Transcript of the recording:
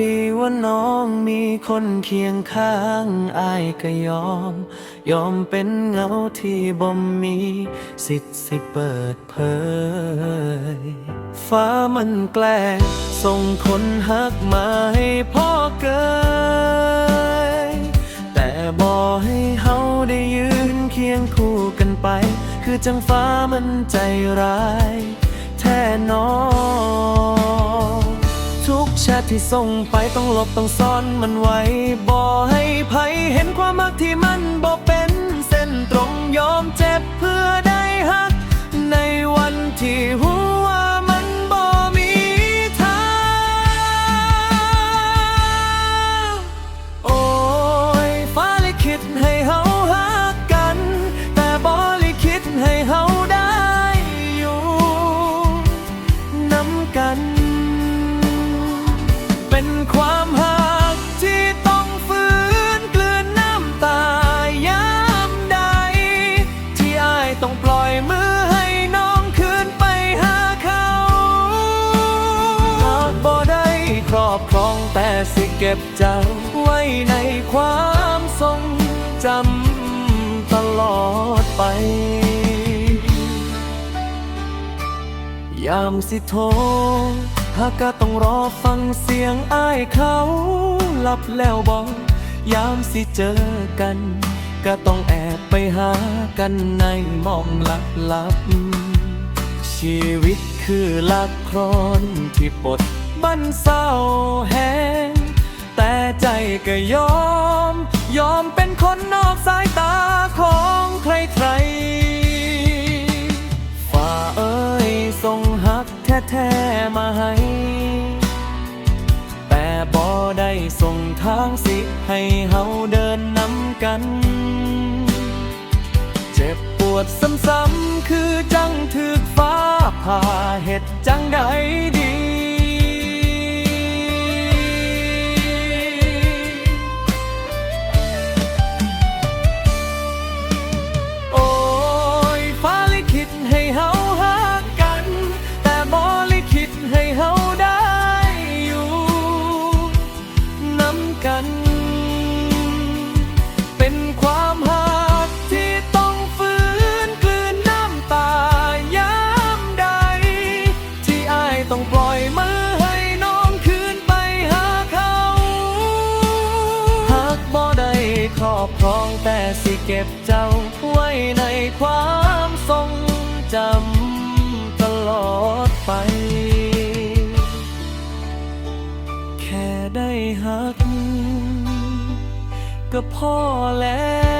ดีว่าน้องมีคนเคียงข้างอายก็ยอม ยอมเป็นเงาที่บ่มี สิทธิ์สิเปิดเผย ฟ้ามันแกล้งส่งคนฮักมาให้พ่อเกยแต่บอกให้เฮาได้ยืนเคียงคู่กันไป คือจังฟ้ามันใจร้าย แท้หนอง ทุกแชทที่ส่งไปต้องลบต้องซ่อนมันไว้บ่ให้ไผเห็นความมักที่มันบ่เป็นเส้นตรงยอมเจ็บเพื่อได้ฮัก ในวันที่หัว ต้องปล่อยมือให้น้องคืนไปหาเขาหากบ่ได้ครอบครองแต่สิเก็บเจ้าไว้ในความทรงจำตลอดไป ยามสิโทรหากก็ต้องรอฟังเสียงอ้ายเขาหลับแล้วบอกยามสิเจอกัน ก็ต้องแอบไปหากันในมองลับลับๆชีวิตคือละครที่ปดบันเศร้าแหงแต่ใจก็ยอม ยอมเป็นคนนอกสายตาของใครๆฝ่าเอ้ยส่งหักแท้ๆมาให้แต่บ่ได้ส่งทางสิให้เฮาเดินนำกัน ซ้ำคือจังถึกฟ้าผ่าเหตุจังใดดีโอ้ยฟ้าลิขิตให้เฮาฮักกันแต่บ่ลิขิตให้เฮาได้อยู่น้ำกันเป็น อบครองแต่สิเก็บเจ้าไว้ในความทรงจำตลอดไป แค่ได้หัก ก็พอแล้ว